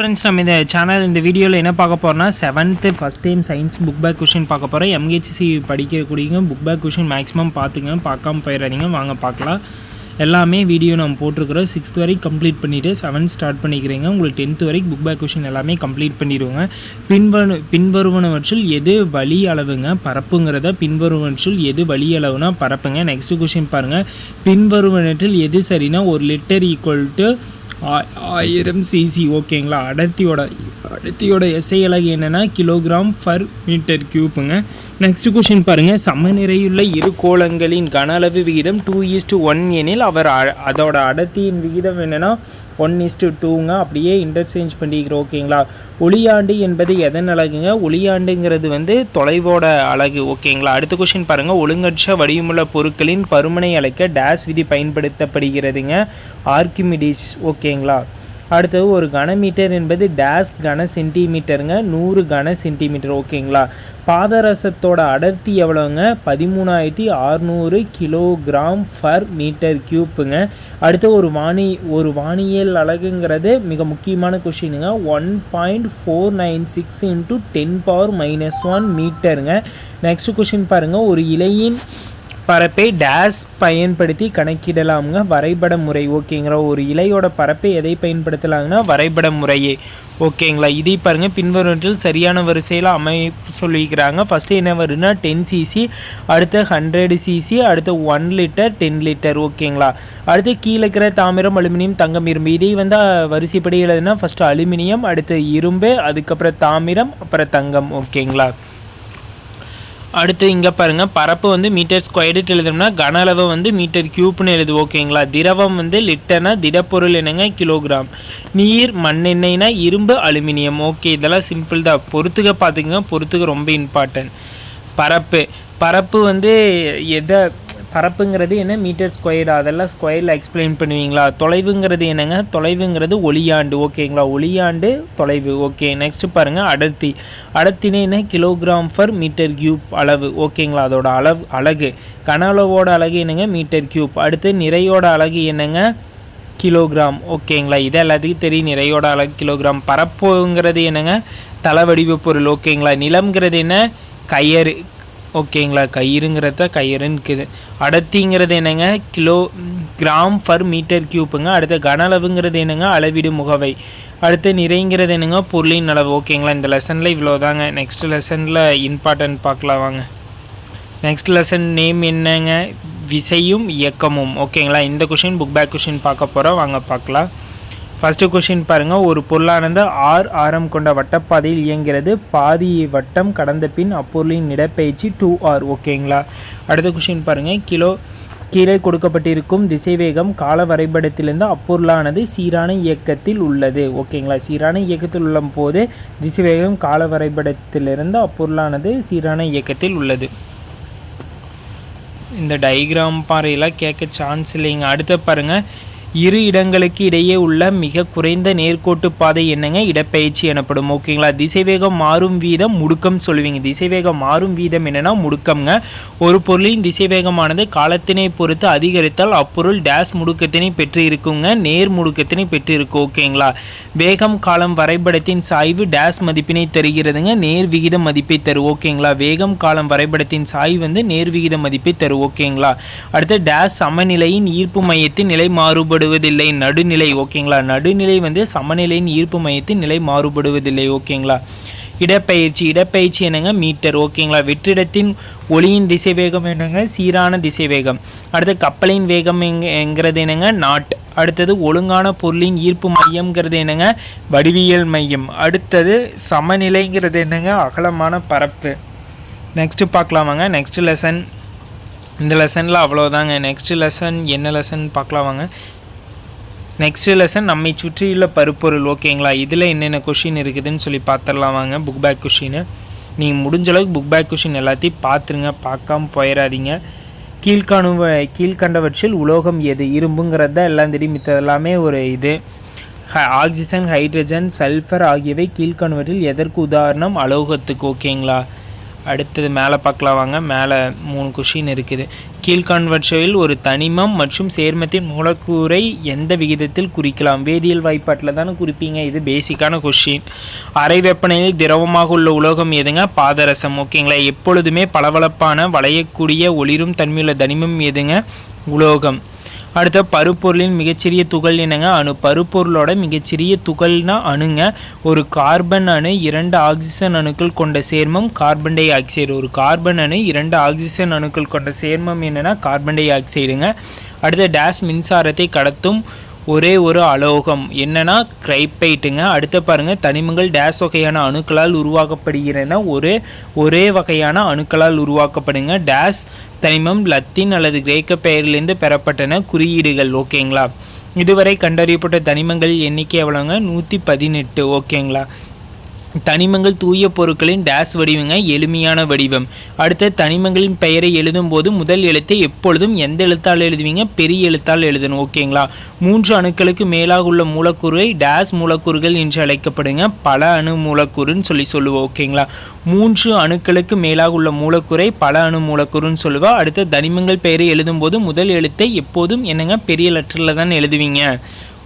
Friends நம்ம இந்த channel இந்த வீடியோவில் என்ன பார்க்க போகிறோம்னா seventh first time science book back question பார்க்க போகிறோம் எம்ஹெச்சி படிக்கக்கூடியவங்க புக் பேக் கொஷின் மேக்ஸிமம் பார்த்துங்க. பார்க்காம போயிடாதீங்க. வாங்க பார்க்கலாம். எல்லாமே வீடியோ நம்ம போட்டிருக்கிறோம். சிக்ஸ்த் வரைக்கும் கம்ப்ளீட் பண்ணிவிட்டு செவன்த் ஸ்டார்ட் பண்ணிக்கிறீங்க. உங்களுக்கு டென்த் வரைக்கும் புக் பேக் கொஷின் எல்லாமே கம்ப்ளீட் பண்ணிடுவோங்க. பின்வரு பின்வருவனவற்றில் எது வழி அளவுங்க? பரப்புங்கிறத பின்வருவனற்றில் எது வழி அளவுனா பரப்புங்க. நெக்ஸ்ட் கொஷின் பாருங்கள் பின்வருவனற்றில் எது சரினா ஒரு லிட்டர் ஈக்குவல் டு ஆயிரம் சிசி ஓகேங்களா? அடர்த்தியோட அடர்த்தியோட எஸ்ஐ அலகு என்னென்னா கிலோகிராம் ஃபர் மீட்டர் கியூப்புங்க நெக்ஸ்ட் கொஷின் பாருங்கள் சமநிறையுள்ள இரு கோளங்களின் கன அளவு விகிதம் டூ இஸ்டு ஒன் எனில் அவர் அ- அதோட அடர்த்தியின் விகிதம் என்னென்னா ஒன் இஸ்டு டூங்க அப்படியே இன்டர்சேஞ்ச் பண்ணிக்கிறோம் ஓகேங்களா ஒளியாண்டு என்பது எதன் அழகுங்க ஒளியாண்டுங்கிறது வந்து தொலைவோட அழகு ஓகேங்களா அடுத்த கொஷின் பாருங்கள் ஒழுங்கற்ற வடிவமுள்ள பொருட்களின் பருமனை அழைக்க டேஸ் விதி பயன்படுத்தப்படுகிறதுங்க. ஆர்கிமிடிஸ் ஓகேங்களா அடுத்தது ஒரு கனமீட்டர் என்பது டேஸ் கன சென்டிமீட்டருங்க. நூறு கன சென்டிமீட்டர். ஓகேங்களா? பாதரசத்தோட அடர்த்தி எவ்வளோங்க பதிமூணாயிரத்தி ஆறுநூறு கிலோகிராம் ஃபர் மீட்டர் கியூப்புங்க அடுத்து ஒரு வானி ஒரு வானியல் அழகுங்கிறது மிக முக்கியமான கொஷினுங்க one point four nine six into ten power minus one மீட்டருங்க. Next question பாருங்கள் ஒரு இலையின் பரப்பை டேஸ் பயன்படுத்தி கணக்கிடலாம்ங்க. வரைபட முறை ஓகேங்களா? ஒரு இலையோட பரப்பை எதை பயன்படுத்தலாங்கன்னா வரைபட முறையே. ஓகேங்களா? இதை பாருங்கள் பின்வருவற்றில் சரியான வரிசையில் அமை சொல்லிக்கிறாங்க ஃபஸ்ட்டு என்ன வருதுன்னா டென் சிசி அடுத்து ஹண்ட்ரட் சிசி அடுத்து ஒன் லிட்டர் டென் லிட்டர் ஓகேங்களா? அடுத்து கீழே இருக்கிற தாமிரம் அலுமினியம் தங்கம் இரும்பு. இதை வந்து வரிசைப்படி எழுதுனா ஃபஸ்ட்டு அலுமினியம் அடுத்து இரும்பு அதுக்கப்புறம் தாமிரம் அப்புறம் தங்கம். ஓகேங்களா? அடுத்து இங்கே பாருங்கள் பரப்பு வந்து மீட்டர் ஸ்கொயர்ட்டு எழுதணும்னா கன அளவு வந்து மீட்டர் கியூப்னு எழுது ஓகேங்களா திரவம் வந்து லிட்டர்னா திடப்பொருள் என்னங்க? கிலோகிராம் நீர் மண்ணெண்ணெய்னா இரும்பு அலுமினியம். ஓகே இதெல்லாம் சிம்பிள் தான். பொறுத்துக்க பார்த்துக்கங்க பொறுத்துக்க ரொம்ப இம்பார்ட்டன்ட் பரப்பு. பரப்பு வந்து எதை பரப்புங்கிறது என்ன? மீட்டர் ஸ்கொயர்டு அதெல்லாம் ஸ்கொயரில் எக்ஸ்பிளைன் பண்ணுவீங்களா? தொலைவுங்கிறது என்னங்க? தொலைவுங்கிறது ஒளியாண்டு. ஓகேங்களா? ஒளியாண்டு தொலைவு. ஓகே நெக்ஸ்ட்டு பாருங்கள் அடர்த்தி. அடர்த்தினே என்ன? கிலோகிராம் ஃபர் மீட்டர் கியூப் அளவு. ஓகேங்களா? அதோட அளவு அழகு. கன அளவோட அழகு என்னங்க? மீட்டர் கியூப் அடுத்து நிறையோட அழகு என்னங்க? கிலோகிராம் ஓகேங்களா? இது எல்லாத்துக்கும் தெரியும். நிறையோட அழகு கிலோகிராம் பரப்புங்கிறது என்னங்க? தலை பொருள். ஓகேங்களா? நிலம்ங்கிறது என்ன? கயறு. ஓகேங்களா? கயிறுங்கிறத கயிறுன்னு அடர்த்திங்கிறது என்னங்க? கிலோ கிராம் பர் மீட்டர் கியூப்புங்க அடுத்து கன அளவுங்கிறது என்னங்க? அளவீடு முகவை. அடுத்து நிறைங்கிறது என்னங்க? பொருளின் அளவு. ஓகேங்களா? இந்த லெசனில் இவ்வளோதாங்க. நெக்ஸ்ட் லெசனில் இம்பார்ட்டன்ட் பார்க்கலாம் வாங்க. நெக்ஸ்ட் லெசன் நேம் என்னங்க? விசையும் இயக்கமும். ஓகேங்களா? இந்த கொஷின் புக் பேக் கொஷின் பார்க்க போகிறோம் வாங்க பார்க்கலாம். ஃபஸ்ட்டு கொஷின் பாருங்கள் ஒரு பொருளானது ஆர் ஆரம் கொண்ட வட்டப்பாதையில் இயங்கிறது பாதி வட்டம் கடந்த பின் அப்பொருளின் இடப்பெயர்ச்சி டூ ஆர் ஓகேங்களா அடுத்த கொஷின் பாருங்கள் கிலோ கீழே கொடுக்கப்பட்டிருக்கும் திசைவேகம் கால வரைபடத்திலிருந்து அப்பொருளானது சீரான இயக்கத்தில் உள்ளது. ஓகேங்களா சீரான இயக்கத்தில் உள்ள போது திசைவேகம் கால வரைபடத்திலிருந்து அப்பொருளானது சீரான இயக்கத்தில் உள்ளது. இந்த டயக்ராம் பாறையெல்லாம் கேட்க சான்ஸ் இல்லைங்க. அடுத்த பாருங்க. இரு இடங்களுக்கு இடையே உள்ள மிக குறைந்த நேர்கோட்டு பாதை என்னங்க? இடப்பெயர்ச்சி எனப்படும். ஓகேங்களா? திசைவேகம் மாறும் வீதம் முடுக்கம் சொல்லுவீங்க. திசைவேகம் மாறும் வீதம் என்னென்னா முடுக்கம்ங்க. ஒரு பொருளின் திசைவேகமானது காலத்தினை பொறுத்து அதிகரித்தால் அப்பொருள் டேஸ் முடுக்கத்தினை பெற்று இருக்குங்க. நேர் முடுக்கத்தினை பெற்று இருக்கும் ஓகேங்களா? வேகம் காலம் வரைபடத்தின் சாய்வு டேஸ் மதிப்பினை தருகிறதுங்க. நேர் விகித மதிப்பை தரும் ஓகேங்களா? வேகம் காலம் வரைபடத்தின் சாய்வு வந்து நேர் விகித மதிப்பை தரும் ஓகேங்களா? அடுத்து டேஸ் சமநிலையின் ஈர்ப்பு மையத்தின் நிலை மாறுபடுவதில்லை. நடுநிலை ஓகேங்களா? நடுநிலை வந்து சமநிலையின் ஈர்ப்பு மையத்தின் நிலை மாறுபடுவதில்லை ஓகேங்களா? இடப்பெயர்ச்சி இடப்பெயர்ச்சி என்னங்க? மீட்டர் ஓகேங்களா? வெற்றிடத்தின் ஒளியின் திசைவேகம் என்னங்க? சீரான திசைவேகம். அடுத்து கப்பலின் வேகம் எங்க என்கிறது என்னங்க? நாட். அடுத்தது ஒழுங்கான பொருளின் ஈர்ப்பு மையம்ங்கிறது என்னங்க? வடிவியல் மையம். அடுத்தது சமநிலைங்கிறது என்னங்க? அகலமான பரப்பு. நெக்ஸ்ட்டு பார்க்கலாமாங்க? நெக்ஸ்ட் லெசன் இந்த லெசனில் அவ்வளோதாங்க நெக்ஸ்ட் லெசன் என்ன லெசன் பார்க்கலாமாங்க? நெக்ஸ்ட் லெசன் நம்மை சுற்றியுள்ள பருப்பொருள் ஓகேங்களா இதில் என்னென்ன கொஷின் இருக்குதுன்னு சொல்லி பார்த்துடலாம் வாங்க புக் பேக் கொஷின் நீங்கள் முடிஞ்ச அளவுக்கு புக் பேக் கொஷின் எல்லாத்தையும் பார்த்துருங்க பார்க்காம போயிடாதீங்க. கீழ்காணுவ கீழ்கண்டவற்றில் உலோகம் எது? இரும்புங்கிறது தான் எல்லாம் தெரியும். மித்தது எல்லாமே ஒரு இது. ஹ- ஆக்சிஜன் ஹைட்ரஜன் சல்ஃபர் ஆகியவை கீழ்காணுவற்றில் எதற்கு உதாரணம்? அலோகத்துக்கு ஓகேங்களா அடுத்தது மேலே பார்க்கலாம் வாங்க. மேலே மூணு கொஷின் இருக்குது. கீழ்கான்வர்ஷவில் ஒரு தனிமம் மற்றும் சேர்மத்தின் மூலக்கூறை எந்த விகிதத்தில் குறிக்கலாம்? வேதியியல் வாய்ப்பாட்டில் தானே குறிப்பீங்க? இது பேசிக்கான கொஷின் அறை வெப்பநிலையில் திரவமாக உள்ள உலோகம் எதுங்க? பாதரசம். ஓகேங்களா எப்பொழுதுமே பளபளப்பான வளையக்கூடிய ஒளிரும் தன்மையுள்ள தனிமம் எதுங்க? உலோகம். அடுத்த பருப்பொருளின் மிகச்சிறிய துகள் என்னங்க? அணு பருப்பொருளோட மிகச்சிறிய துகள்னா அணுங்க. ஒரு கார்பன் அணு இரண்டு ஆக்சிஜன் அணுக்கள் கொண்ட சேர்மம் கார்பன் டை ஆக்சைடு. ஒரு கார்பன் அணு இரண்டு ஆக்சிஜன் அணுக்கள் கொண்ட சேர்மம் என்னன்னா கார்பன் டை ஆக்சைடுங்க. அடுத்த டேஸ் மின்சாரத்தை கடத்தும் ஒரே ஒரு அலோகம். என்னன்னா கிரைப்பைட்டுங்க அடுத்து பாருங்கள் தனிமங்கள் டேஸ் வகையான அணுக்களால் உருவாக்கப்படுகிறன. ஒரே ஒரே வகையான அணுக்களால் உருவாக்கப்படுங்க. டேஸ் தனிமம் லத்தீன் அல்லது கிரேக்க பெயரிலிருந்து பெறப்பட்டன குறியீடுகள். ஓகேங்களா? இதுவரை கண்டறியப்பட்ட தனிமங்கள் எண்ணிக்கை எவ்வளோங்க நூற்றி பதினெட்டு. ஓகேங்களா? தனிமங்கள் தூய பொருட்களின் டேஸ் வடிவங்க எளிமையான வடிவம். அடுத்த தனிமங்களின் பெயரை எழுதும்போது முதல் எழுத்தை எப்பொழுதும் எந்த எழுத்தால் எழுதுவீங்க? பெரிய எழுத்தால் எழுதணும் ஓகேங்களா? மூன்று அணுக்களுக்கு மேலாக உள்ள மூலக்கூறுவை டேஸ் மூலக்கூறுகள் என்று அழைக்கப்படுங்க. பல அணு மூலக்கூறுன்னு சொல்லி சொல்லுவோம் ஓகேங்களா? மூன்று அணுக்களுக்கு மேலாக உள்ள மூலக்கூறை பல அணு மூலக்கூறுன்னு சொல்லுவா. அடுத்த தனிமங்கள் பெயரை எழுதும்போது முதல் எழுத்தை எப்போதும் என்னங்க? பெரிய லெட்டரில் தான் எழுதுவீங்க.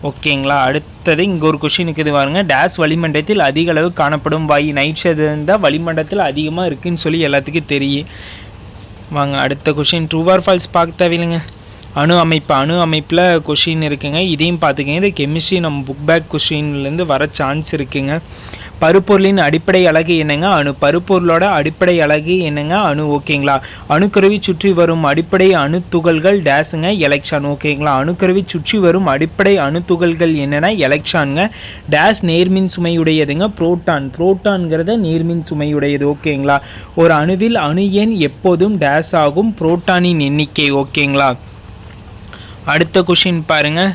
ஓகேங்களா அடுத்தது இங்கே ஒரு கொஷின் இருக்குது பாருங்க. டேஸ் வளிமண்டலத்தில் அதிக அளவு காணப்படும் வாயு. நைட்ரஜன் தான் வளிமண்டலத்தில் அதிகமாக இருக்குதுன்னு சொல்லி எல்லாத்துக்கும் தெரியும். வாங்க அடுத்த கொஷின் ட்ரூ ஆர் ஃபால்ஸ் பார்க்க தேவையில்லைங்க. அணு அமைப்பு. அணு அமைப்பில் கொஷின் இருக்குங்க. இதையும் பார்த்துக்கங்க. இது கெமிஸ்ட்ரி நம்ம புக் பேக் கொஷின்லேருந்து வர சான்ஸ் இருக்குங்க. பருப்பொருளின் அடிப்படை அழகு என்னங்க? அணு பருப்பொருளோட அடிப்படை அழகு என்னங்க? அணு ஓகேங்களா? அணுக்கருவி சுற்றி வரும் அடிப்படை அணு துகள்கள் டேஸுங்க எலக்ட்ரான் ஓகேங்களா? அணுக்கருவி சுற்றி வரும் அடிப்படை அணு துகள்கள் என்னென்னா எலக்ட்ரானுங்க. டேஸ் நேர்மின் சுமையுடையதுங்க புரோட்டான். புரோட்டான்கிறத நேர்மின் சுமையுடையது ஓகேங்களா? ஒரு அணுவில் அணு எண் எப்போதும் டேஸ் ஆகும் புரோட்டானின் எண்ணிக்கை ஓகேங்களா? அடுத்த கொஷின் பாருங்கள்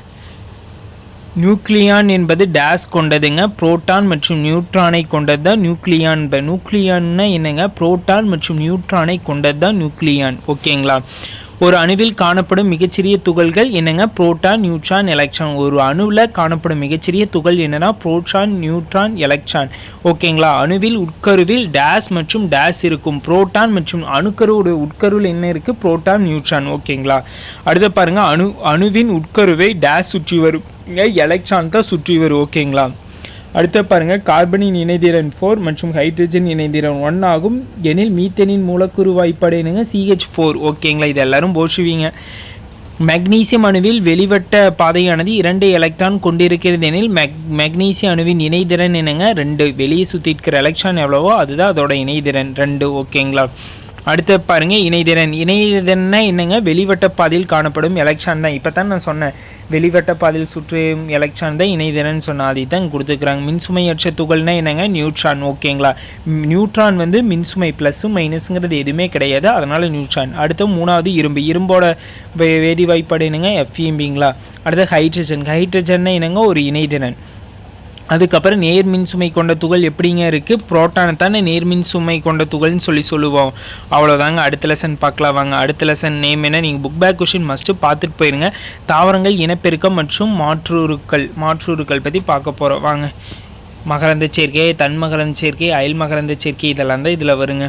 நியூக்ளியான் என்பது டேஸ் கொண்டதுங்க புரோட்டான் மற்றும் நியூட்ரானை கொண்டது தான் நியூக்ளியான் நியூக்ளியான்னா என்னங்க? புரோட்டான் மற்றும் நியூட்ரானை கொண்டது தான் நியூக்ளியான். ஓகேங்களா? ஒரு அணுவில் காணப்படும் மிகச்சிறிய துகள்கள் என்னங்க? Proton neutron electron. ஒரு அணுவில் காணப்படும் மிகச்சிறிய துகள் என்னன்னா புரோட்டான் நியூட்ரான் எலக்ட்ரான். ஓகேங்களா? அணுவில் உட்கருவில் டேஸ் மற்றும் டேஸ் இருக்கும். புரோட்டான் மற்றும் அணுக்கருவோட உட்கருவில் என்ன இருக்குது புரோட்டான் நியூட்ரான். ஓகேங்களா? அடுத்து பாருங்கள் அணு அணுவின் உட்கருவை டேஸ் சுற்றி வரும். எலக்ட்ரான் தான் சுற்றி வரும். ஓகேங்களா? அடுத்து பாருங்கள் கார்பனின் இணைதிறன் ஃபோர் மற்றும் ஹைட்ரஜன் இணைதிறன் ஒன் ஆகும். எனில் மீத்தேனின் மூலக்கூறு வாய்ப்பாடு சிஹெச் ஃபோர் ஓகேங்களா இது எல்லாரும் போற்றுவீங்க. மெக்னீசியம் அணுவில் வெளிவட்ட பாதையானது இரண்டு எலக்ட்ரான் கொண்டிருக்கிறது எனில் மெக் மெக்னீசியம் அணுவின் இணைதிறன் என்னங்க? ரெண்டு. வெளியே சுற்றி இருக்கிற எலக்ட்ரான் எவ்வளவோ அதுதான் அதோட இணைதிறன். ரெண்டு. ஓகேங்களா அடுத்து பாருங்க இணைதிறன். இணைதிறன்னா என்னங்க? வெளிவட்ட பாதையில் காணப்படும் எலக்ட்ரான் தான். இப்போ தான் நான் சொன்னேன். வெளிவட்ட பாதையில் சுற்றும் எலக்ட்ரான் தான் இணைதிறன் சொன்னால் அதை தான் கொடுத்துக்கிறாங்க மின்சுமையற்ற துகள்னா என்னங்க? நியூட்ரான். ஓகேங்களா? நியூட்ரான் வந்து மின்சுமை ப்ளஸ்ஸு மைனஸுங்கிறது எதுவுமே கிடையாது. அதனால் நியூட்ரான். அடுத்து மூணாவது இரும்பு. இரும்போட வே வேதி வாய்ப்பாடு என்னங்க எஃப்இம்பிங்களா அடுத்து ஹைட்ரஜன் ஹைட்ரஜன்னா என்னங்க? ஒரு இணைதிறன். அதுக்கப்புறம் நேர்மின் சுமை கொண்ட துகள் எப்படிங்க இருக்குது புரோட்டானை தானே நேர்மின் சுமை கொண்ட துகள்னு சொல்லி சொல்லுவோம். அவ்வளோதாங்க அடுத்த லெசன் பார்க்கலாம் வாங்க. அடுத்த லெசன் நேம் என்ன? நீங்கள் புக் பேக் கொஷின் மஸ்ட்டு பார்த்துட்டு போயிருங்க. தாவரங்கள் இனப்பெருக்கம் மற்றும் மாற்றுருக்கள் மாற்றுருக்கள் பற்றி பார்க்க போகிறோம் வாங்க. மகரந்த சேர்க்கை தன்மகரந்த சேர்க்கை அயல் மகரந்த சேர்க்கை இதெல்லாம் தான் இதில் வருங்க.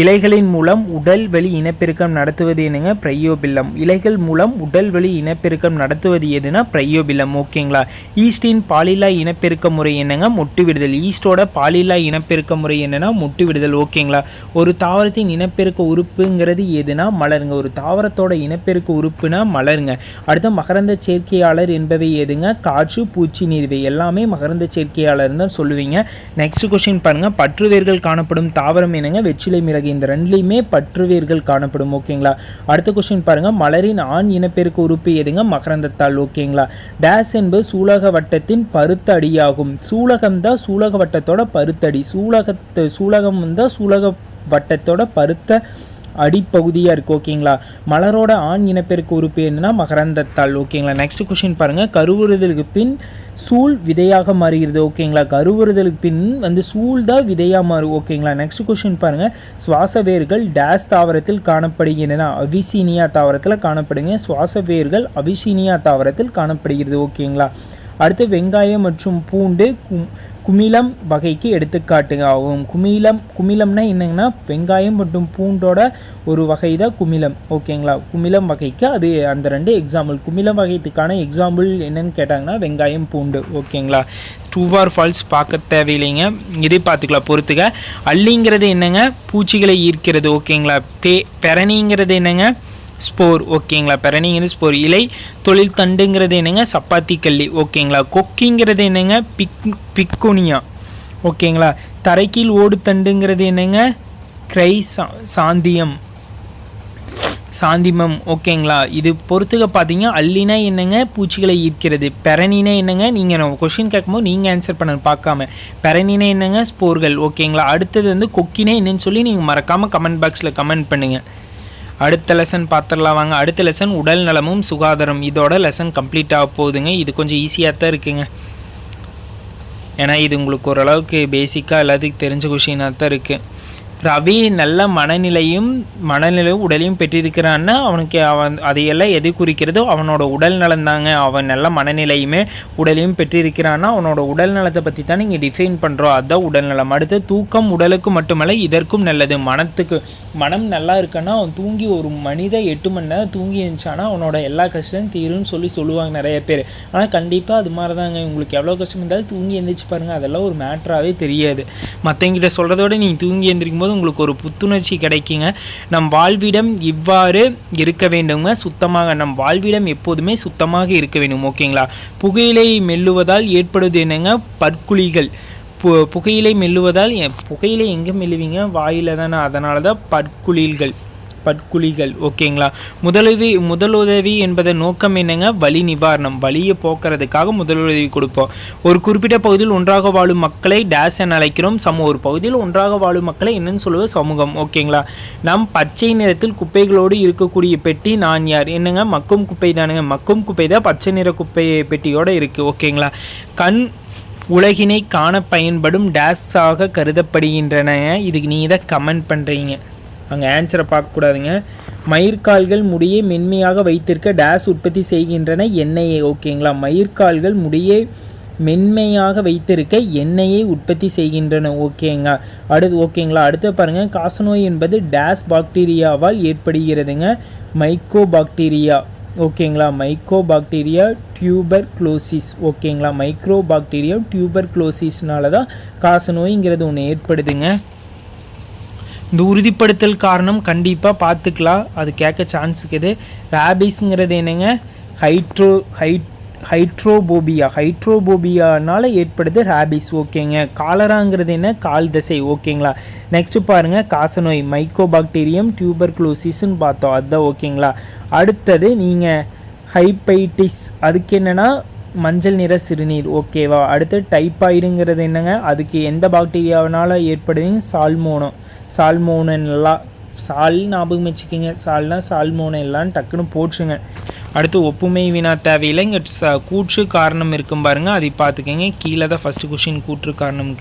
இலைகளின் மூலம் உடல் வழி இனப்பெருக்கம் நடத்துவது என்னங்க? பிரையோபில்லம் இலைகள் மூலம் உடல் வழி இனப்பெருக்கம் நடத்துவது எதுனா பிரையோபில்லம் ஓகேங்களா? ஈஸ்டின் பாலில்லா இனப்பெருக்க முறை என்னங்க? மொட்டு விடுதல். ஈஸ்டோட பாலில்லா இனப்பெருக்க முறை என்னன்னா மொட்டு விடுதல் ஓகேங்களா? ஒரு தாவரத்தின் இனப்பெருக்க உறுப்புங்கிறது எதுனா மலருங்க. ஒரு தாவரத்தோட இனப்பெருக்க உறுப்புனா மலருங்க. அடுத்த மகரந்த சேர்க்கையாளர் என்பவை எதுங்க? காற்று பூச்சி நீர்வை. எல்லாமே மகரந்த சேர்க்கையாளர் தான் சொல்லுவீங்க. நெக்ஸ்ட் கொஸ்டின் பாருங்க. பற்றுவேர்கள் காணப்படும் தாவரம் என்னங்க? வெற்றிலை மிளகு இந்த ரெண்டுலேயுமே பற்றுவீர்கள் காணப்படும் ஓகேங்களா? அடுத்த கொஸ்டின் பாருங்க. மலரின் ஆண் இனப்பெருக்கு உறுப்பு எதுங்க? மகரந்தத்தாள் ஓகேங்களா? டேஸ் என்பது சூலக வட்டத்தின் பருத்த அடியாகும். சூலகம் தான் சூலக வட்டத்தோட பருத்தடி சூலகத்து சூலகம் தான் சூலக வட்டத்தோட பருத்த அடிப்பகுதியாக இருக்குது ஓகேங்களா? மலரோட ஆண் இனப்பெருக்கு உறுப்பு என்னன்னா மகரந்தத்தாள் ஓகேங்களா? நெக்ஸ்ட் கொஷின் பாருங்கள் கருவுறுதலுக்கு பின் சூழ் விதையாக மாறுகிறது. ஓகேங்களா? கருவுறுதலுக்கு பின் வந்து சூழ் தான் விதையாக மாறும். ஓகேங்களா? நெக்ஸ்ட் கொஷின் பாருங்கள் சுவாச வேர்கள் டேஸ் தாவரத்தில் காணப்படுகின்றன. அவிசீனியா தாவரத்தில் காணப்படுங்க. சுவாச வேர்கள் அவிசீனியா தாவரத்தில் காணப்படுகிறது. ஓகேங்களா? அடுத்து வெங்காயம் மற்றும் பூண்டு குமிலம் வகைக்கு எடுத்துக்காட்டுங்க. ஆகும். குமிலம் குமிழம்னா என்னங்கன்னா வெங்காயம் மற்றும் பூண்டோட ஒரு வகை தான் குமிலம் ஓகேங்களா குமிலம் வகைக்கு அது அந்த ரெண்டு எக்ஸாம்பிள் குமிலம் வகைத்துக்கான எக்ஸாம்பிள் என்னன்னு கேட்டாங்கன்னா வெங்காயம் பூண்டு. ஓகேங்களா டூ ஆர் ஃபால்ஸ் பார்க்க தேவையில்லைங்க. இதே பார்த்துக்கலாம். பொறுத்துக்க அள்ளிங்கிறது என்னங்க? பூச்சிகளை ஈர்க்கிறது. ஓகேங்களா பே பெரணிங்கிறது என்னங்க? ஸ்போர் ஓகேங்களா பெரணிங்கிறது ஸ்போர் இலை தொழில் தண்டுங்கிறது என்னங்க? சப்பாத்தி கல்லி ஓகேங்களா கொக்கிங்கிறது என்னங்க? பிக் பிக்கோனியா ஓகேங்களா தரைக்கீழ் ஓடு தண்டுங்கிறது என்னங்க? கிரை சா சாந்தியம் சாந்திமம் ஓகேங்களா இது பொறுத்துக்க பார்த்தீங்கன்னா அள்ளினா என்னங்க? பூச்சிகளை ஈர்க்கிறது. பெரணினா என்னங்க? நீங்கள் கொஷின் கேட்கும்போது நீங்கள் ஆன்சர் பண்ண பார்க்காம. பெரணினா என்னங்க? ஸ்போர்கள் ஓகேங்களா அடுத்தது வந்து கொக்கினே என்னன்னு சொல்லி நீங்கள் மறக்காமல் கமெண்ட் பாக்ஸில் கமெண்ட் பண்ணுங்கள் அடுத்த லெசன் பார்த்துடலாம் வாங்க. அடுத்த லெசன் உடல் நலமும் சுகாதாரம். இதோட லெசன் கம்ப்ளீட் ஆக போகுதுங்க. இது கொஞ்சம் ஈஸியாக தான் இருக்குங்க. ஏன்னா இது உங்களுக்கு ஓரளவுக்கு பேசிக்காக எல்லாத்துக்கும் தெரிஞ்ச கொஷினாக தான் இருக்குது ரவி நல்ல மனநிலையும் மனநிலையும் உடலையும் பெற்றிருக்கிறான்னா அவனுக்கு அவன் அதையெல்லாம் எது குறிக்கிறதோ அவனோட உடல் நலம் தாங்க. அவன் நல்ல மனநிலையுமே உடலையும் பெற்றிருக்கிறான்னா அவனோட உடல் நலத்தை பற்றி தான் நீங்கள் டிஃபைன் பண்ணுறோம் அதுதான் உடல் நலம். அடுத்து தூக்கம் உடலுக்கு மட்டுமல்ல இதற்கும் நல்லது. மனத்துக்கு மனம் நல்லா இருக்குன்னா அவன் தூங்கி ஒரு மனித எட்டு மணி நேரம் தூங்கி இருந்துச்சானா அவனோட எல்லா கஷ்டமும் தீரும்னு சொல்லி சொல்லுவாங்க நிறைய பேர். ஆனால் கண்டிப்பாக அது மாதிரி தாங்க உங்களுக்கு எவ்வளோ கஷ்டம் இருந்தாலும் தூங்கி எழுந்திரிச்சு பாருங்கள் அதெல்லாம் ஒரு மேட்ராகவே தெரியாது. மற்றவங்கிட்ட சொல்கிறத விட நீங்கள் தூங்கி எந்திரிக்கும் போது உங்களுக்கு ஒரு புத்துணர்ச்சி கிடைக்குங்க. நம் வாழ்விடம் இவ்வாறு இருக்க வேண்டுங்க. சுத்தமாக நம் வாழ்விடம் எப்போதுமே சுத்தமாக இருக்க வேண்டும். ஓகேங்களா? புகையிலை மெல்லுவதால் ஏற்படுவது என்னங்க? பற்குழிகள். பு புகையிலை மெல்லுவதால் புகையிலை எங்கே மெல்லுவீங்க? வாயில் தானே. அதனால தான் பற்குழில்கள். பற்குழிகள் ஓகேங்களா? முதலுதவி முதலுதவி என்பதன் நோக்கம் என்னங்க? வலி நிவாரணம். வலியை போக்குறதுக்காக முதலுதவி கொடுப்போம். ஒரு குறிப்பிட்ட பகுதியில் ஒன்றாக வாழும் மக்களை டேஸ் என அழைக்கிறோம். சமூக ஒரு பகுதியில் ஒன்றாக வாழும் மக்களை என்னன்னு சொல்லுவது சமூகம் ஓகேங்களா? நம் பச்சை நிறத்தில் குப்பைகளோடு இருக்கக்கூடிய பெட்டி நான் யார்? என்னங்க? மக்கும் குப்பை தானுங்க. மக்கும் குப்பை தான் பச்சை நிற குப்பை பெட்டியோட இருக்குது ஓகேங்களா? கண் உலகினை காண பயன்படும் டேஸாக கருதப்படுகின்றன இதுக்கு நீங்கள் தான் கமெண்ட் பண்ணுறீங்க அங்கே ஆன்சரை பார்க்கக்கூடாதுங்க மயிர்கால்கள் முடியை மென்மையாக வைத்திருக்க டேஸ் உற்பத்தி செய்கின்றன. எண்ணெயை ஓகேங்களா மயிர்கால்கள் முடியை மென்மையாக வைத்திருக்க எண்ணெயை உற்பத்தி செய்கின்றன. ஓகேங்க அடுத்து ஓகேங்களா அடுத்து பாருங்கள் காசநோய் என்பது டேஸ் பாக்டீரியாவால் ஏற்படுகிறதுங்க. மைக்கோ பாக்டீரியா ஓகேங்களா மைக்கோ பாக்டீரியா டியூபர் குளோசிஸ் ஓகேங்களா மைக்ரோ பாக்டீரியா டியூபர் குளோசிஸ்னால தான் காசநோய்ங்கிறது ஒன்று ஏற்படுதுங்க. இந்த உறுதிப்படுத்தல் காரணம் கண்டிப்பாக பார்த்துக்கலாம். அது கேட்க சான்ஸ் இருக்குது. ரேபிஸ்ங்கிறது என்னங்க? ஹைட்ரோ ஹைட் ஹைட்ரோபோபியா ஹைட்ரோபோபியானால் ஏற்படுது ரேபிஸ் ஓகேங்க காலராங்கிறது என்ன? கால் தசை ஓகேங்களா நெக்ஸ்ட் பாருங்க. காசநோய் மைக்கோபாக்டீரியம் டியூபர் குளோசிஸ்ன்னு பார்த்தோம். அதுதான் ஓகேங்களா அடுத்தது நீங்கள் ஹைப்பைட்டிஸ் அதுக்கு என்னென்னா மஞ்சள் நிற சிறுநீர் ஓகேவா அடுத்து டைப்பாய்டுங்கிறது என்னங்க? அதுக்கு எந்த பாக்டீரியாவினால் ஏற்படுதுங்க சால்மோனோ சால்மோனெல்லாம் சால் ஞாபகம் வச்சுக்கோங்க. சால்னா சால்மோனெல்லாம் டக்குன்னு போட்டுருங்க. அடுத்து ஒப்புமை வினா தேவையில்லை. இங்கே கூற்று காரணம் இருக்கும் பாருங்கள் அதை பார்த்துக்கங்க. கீழே தான் ஃபஸ்ட்டு கொஷின் கூற்று காரணம்